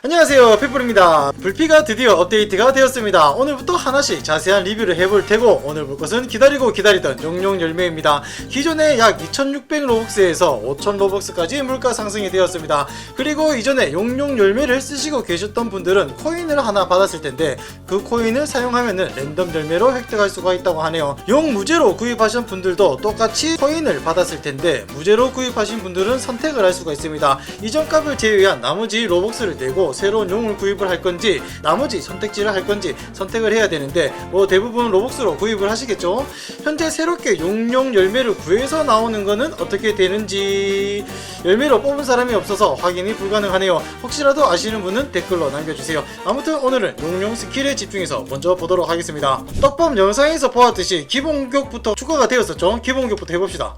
안녕하세요 핏불입니다. 불피가 드디어 업데이트가 되었습니다. 오늘부터 하나씩 자세한 리뷰를 해볼 테고 오늘 볼 것은 기다리고 기다리던 용용 열매입니다. 기존에 약 2600 로벅스에서 5000 로벅스까지 물가 상승이 되었습니다. 그리고 이전에 용용 열매를 쓰시고 계셨던 분들은 코인을 하나 받았을 텐데 그 코인을 사용하면은 랜덤 열매로 획득할 수가 있다고 하네요. 용 무제로 구입하신 분들도 똑같이 코인을 받았을 텐데 무제로 구입하신 분들은 선택을 할 수가 있습니다. 이전 값을 제외한 나머지 로벅스를 내고 새로운 용을 구입을 할 건지 나머지 선택지를 할 건지 선택을 해야 되는데 뭐 대부분 로벅스로 구입을 하시겠죠? 현재 새롭게 용용 열매를 구해서 나오는 거는 어떻게 되는지 열매로 뽑은 사람이 없어서 확인이 불가능하네요. 혹시라도 아시는 분은 댓글로 남겨주세요. 아무튼 오늘은 용용 스킬에 집중해서 먼저 보도록 하겠습니다. 떡밥 영상에서 보았듯이 기본격부터 추가가 되었었죠? 기본격부터 해봅시다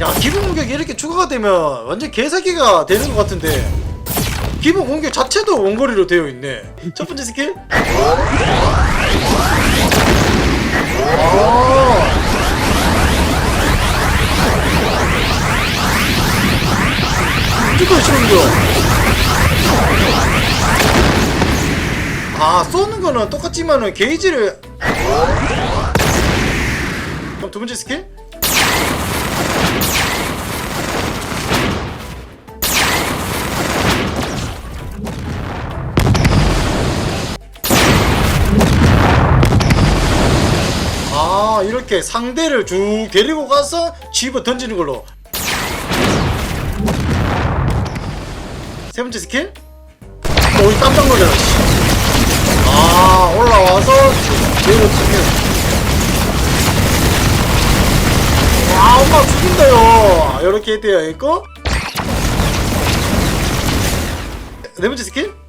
야 기본 공격이 이렇게 추가가 되면 완전 개사기가 되는 것 같은데. 기본 공격 자체도 원거리로 되어 있네. 첫 번째 스킬? 아. 무조건 치는 거. 아 쏘는 거는 똑같지만은 게이지를. 그럼 두 번째 스킬? 이렇게 상대를 쭉 데리고 가서 집어 던지는 걸로. 세 번째 스킬? 오이 깜짝 놀래라 씨. 아 올라와서 내려 치면. 와 엄마 죽인다요. 이렇게 되어 있고. 네 번째 스킬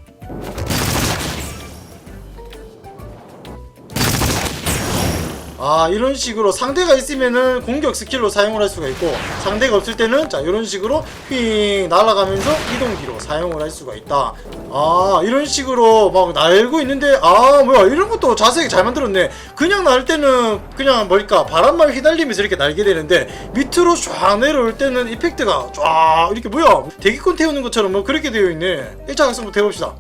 아 이런 식으로 상대가 있으면은 공격 스킬로 사용을 할 수가 있고 상대가 없을 때는 자 이런 식으로 휙 날아가면서 이동기로 사용을 할 수가 있다. 아 이런 식으로 막 날고 있는데 아 뭐야 이런 것도 자세히 잘 만들었네. 그냥 날 때는 그냥 뭘까 바람만 휘날리면서 이렇게 날게 되는데 밑으로 쫙 내려올 때는 이펙트가 쫙 이렇게 뭐야 대기권 태우는 것처럼 뭐 그렇게 되어 있네. 1차 각성부터 해봅시다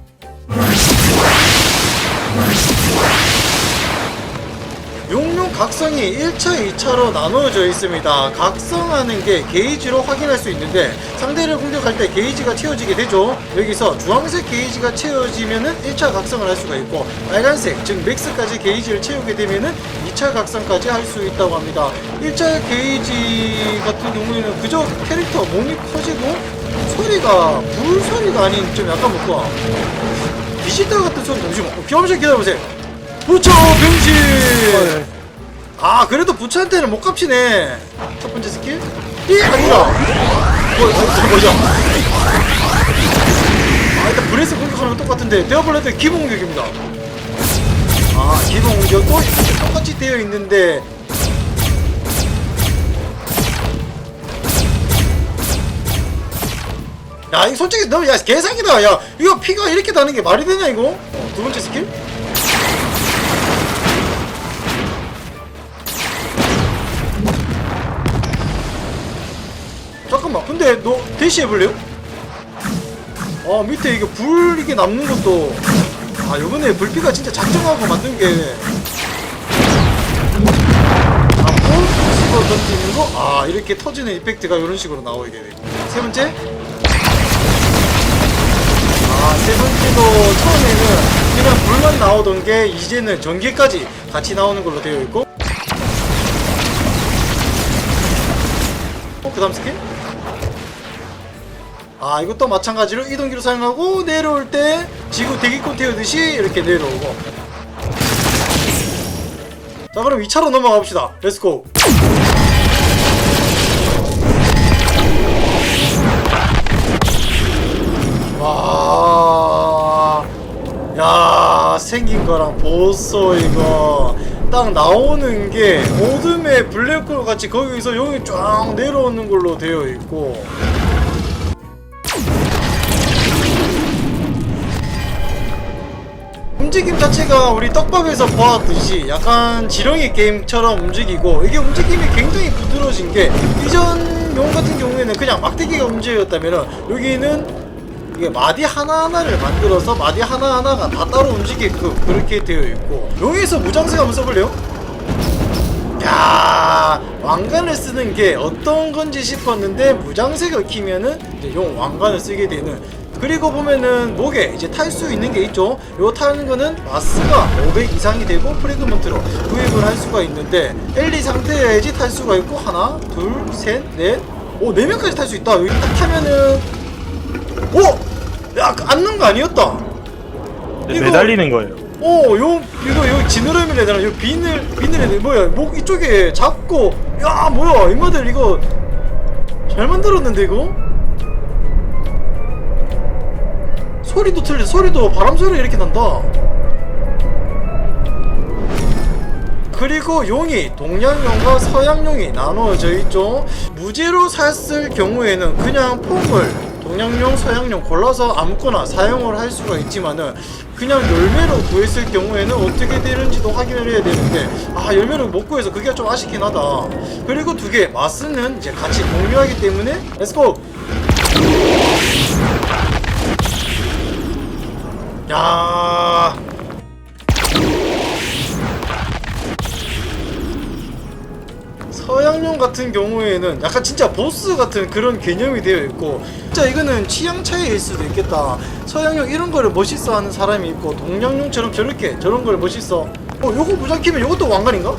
각성이 1차, 2차로 나누어져 있습니다. 각성하는 게 게이지로 확인할 수 있는데 상대를 공격할 때 게이지가 채워지게 되죠. 여기서 주황색 게이지가 채워지면은 1차 각성을 할 수가 있고 빨간색, 즉 맥스까지 게이지를 채우게 되면은 2차 각성까지 할 수 있다고 합니다. 1차 게이지 같은 경우에는 그저 캐릭터 몸이 커지고 소리가 불 소리가 아닌 좀 약간 뭔가 비시타 같은 소리 잠시만 어, 기다려보세요 기다려보세요 부처 병신 아 그래도 부처한테는 못 갚치네. 첫 번째 스킬? 이! 아니다 뭐 어, 뭐죠 아 일단 브레스 공격하는 건 똑같은데 데어블레드 기본 공격입니다. 아 기본 공격도 똑같이 되어 있는데. 야 이거 솔직히 너야 개사기다. 야 이거 피가 이렇게 나는 게 말이 되냐 이거? 어, 두 번째 스킬 잠깐만 근데 너 대시 해볼래요? 아 밑에 이게 불 이게 남는 것도 아 요번에 불피가 진짜 작정하고 만든 게 잡고 집어 던지는 거? 아 이렇게 터지는 이펙트가 이런 식으로 나오게 되고 세 번째 아, 세 번째도 처음에는 그냥 불만 나오던 게 이제는 전기까지 같이 나오는 걸로 되어 있고 어, 그 다음 스킬? 아, 이것도 마찬가지로 이동기로 사용하고 내려올 때 지구 대기권 태우듯이 이렇게 내려오고 자, 그럼 2차로 넘어가 봅시다. 렛츠고! 와, 야 생긴 거랑 보소 이거 딱 나오는 게 오둠의 블랙홀 같이 거기서 용이 쫙 내려오는 걸로 되어 있고 움직임 자체가 우리 떡밥에서 보았듯이 약간 지렁이 게임처럼 움직이고 이게 움직임이 굉장히 부드러워진 게 이전 용 같은 경우에는 그냥 막대기가 문제였다면 여기는 그게 마디 하나하나를 만들어서 마디 하나하나가 다 따로 움직이게끔 그렇게 되어 있고 용에서 무장색 한번 써볼래요? 야 왕관을 쓰는 게 어떤 건지 싶었는데 무장색을 키면은 이제 용 왕관을 쓰게 되는 그리고 보면은 목에 이제 탈 수 있는 게 있죠 요 타는 거는 마스가 500 이상이 되고 프레그먼트로 구입을 할 수가 있는데 엘리 상태여야지 탈 수가 있고 하나 둘셋넷오 4명까지 탈 수 있다 여기 딱 타면은 오! 야 앉는 거 아니었다 네, 이거- 매달리는 거예요. 어, 요, 이거, 해야 되나? 요 비늘, 비늘에, 뭐야, 목 이쪽에 잡고, 야, 뭐야, 인마들 이거, 잘 만들었는데, 이거? 소리도 틀려, 소리도 바람 소리 이렇게 난다. 그리고 용이 동양용과 서양용이 나누어져 있죠. 무제로 샀을 경우에는 그냥 폼을 동양용, 서양용 골라서 아무거나 사용을 할 수가 있지만은 그냥 열매로 구했을 경우에는 어떻게 되는지도 확인을 해야 되는데 아 열매로 못 구해서 그게 좀 아쉽긴 하다. 그리고 두 개 마스는 이제 같이 공유하기 때문에 렛츠고. 야. 서양용 같은 경우에는 약간 진짜 보스 같은 그런 개념이 되어 있고 진짜 이거는 취향 차이일 수도 있겠다 서양용 이런 거를 멋있어 하는 사람이 있고 동양용처럼 저렇게 저런 걸 멋있어 어 요거 무장키면 요것도 왕관인가?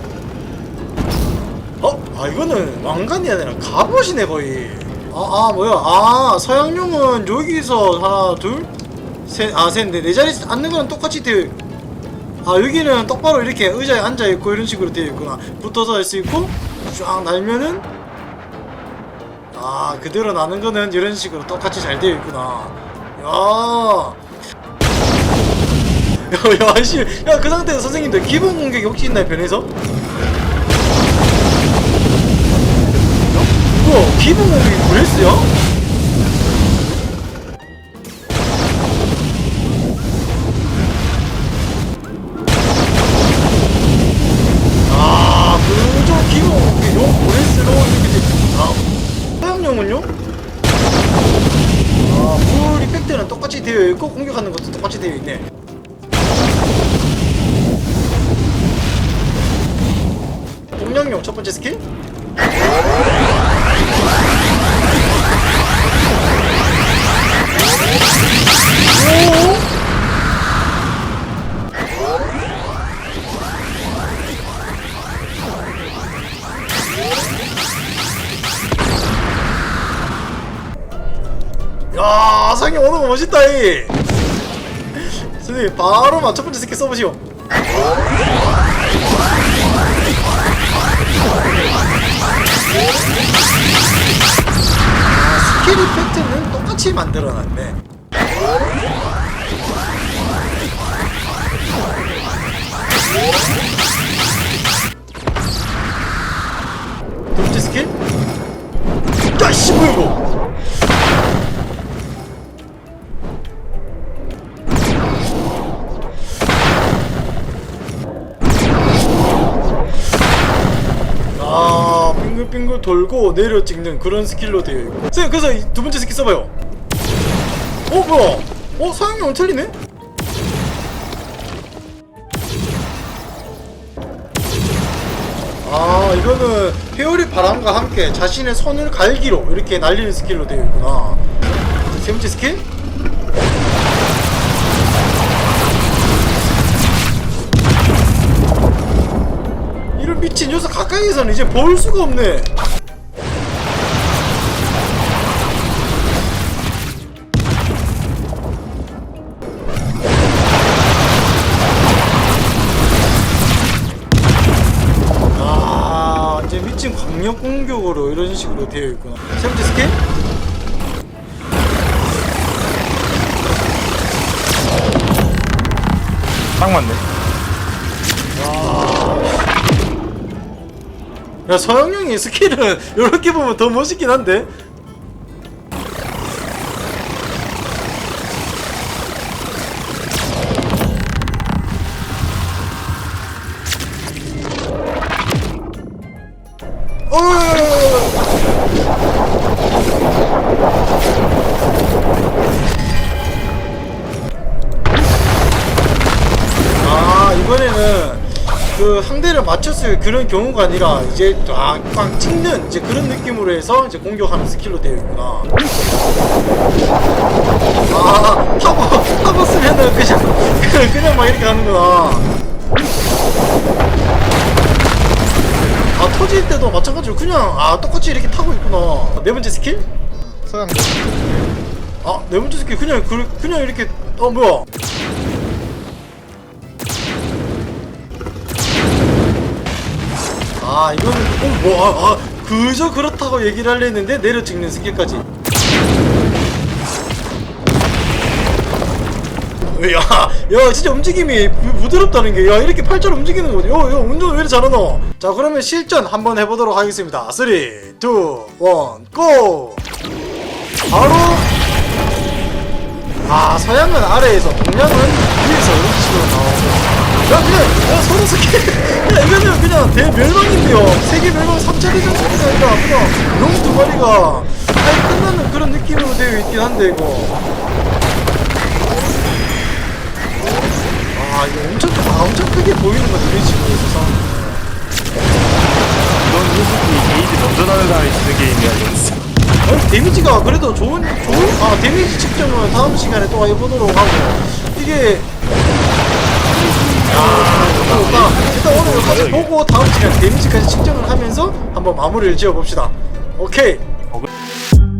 어? 아 이거는 왕관이 아니라 갑옷이네 거의 아, 아 뭐야 아 서양용은 여기서 하나 둘 셋아셋네 네 자리 앉는 거는 똑같이 되어 있- 아 여기는 똑바로 이렇게 의자에 앉아 있고 이런 식으로 되어 있구나 붙어서 할 수 있고 쫙 날면은 아 그대로 나는 거는 이런 식으로 똑같이 잘 되어 있구나 야 야, 야, 씨, 야, 그 상태에서 선생님들 기본 공격이 혹시 있나요, 변해서? 이거 기본 공격이 브레스야? 되어 있고 공격하는 것도 똑같이 되어 있네. 동양용 첫 번째 스킬? 멋있다, 이. 선생님, 바로 막첫 번째 스킬 써보시오. 아, 스킬 이펙트는 똑같이 만들어놨네. 두 번째 스킬? 야, 씨, 뭐야, 이거? 빙글빙글 돌고 내려 찍는 그런 스킬로 되어 있고. 선생님 그래서 이두 번째 스킬 써봐요. 어 뭐야? 어 사용용은 틀리네? 아 이거는 회오리 바람과 함께 자신의 손을 갈기로 이렇게 날리는 스킬로 되어 있구나. 세 번째 스킬 미친 녀석 가까이에서는 이제 볼 수가 없네. 아, 이제 미친 광역 공격으로 이런 식으로 되어 있구나. 세 번째 스킬? 딱 맞네. 야, 서영영이 스킬은 이렇게 보면 더 멋있긴 한데. 그 상대를 맞췄을 그런 경우가 아니라 이제 아꽉 찍는 이제 그런 느낌으로 해서 이제 공격하는 스킬로 되어 있구나. 아 타고 타고 쓰면은 그냥 그냥 그냥 막 이렇게 하는구나. 아 터질 때도 마찬가지로 그냥 아 똑같이 이렇게 타고 있구나. 네 번째 스킬? 서양 아, 네 번째 스킬 그냥 그, 그냥 이렇게 어 뭐야? 아 이거는 어뭐 아, 아, 그저 그렇다고 얘기를 하려 했는데 내려 찍는 스킬까지. 야, 야, 진짜 움직임이 부, 부드럽다는 게, 야, 이렇게 팔자로 움직이는 거지. 야, 야, 운전 왜 이렇게 잘하노? 자, 그러면 실전 한번 해보도록 하겠습니다. 3, 2, 1, 고! 바로 아 서양은 아래에서 동양은 위에서 이런 식으로 나오고 야 그냥 야 서로 스킬 야 이거는 그냥 대멸망인데요. 세계 멸망 3차 대전이 아니라 그냥 용두 마리가 아예 끝나는 그런 느낌으로 되어 있긴 한데 이거. 아 이거 엄청 크- 아, 엄청 크게 보이는 거 있어서. 이건 솔직히 게이지 먼저 나는 사람이 지는 게임이야 이건 어, 데미지가 그래도 좋은 좋은 아 데미지 측정은 다음 시간에 또 해보도록 하고. 이게 아 일단, 오늘 여기까지 보고 다음 시간에 데미지까지 측정을 하면서 한번 마무리를 지어 봅시다. 오케이. 어, 그-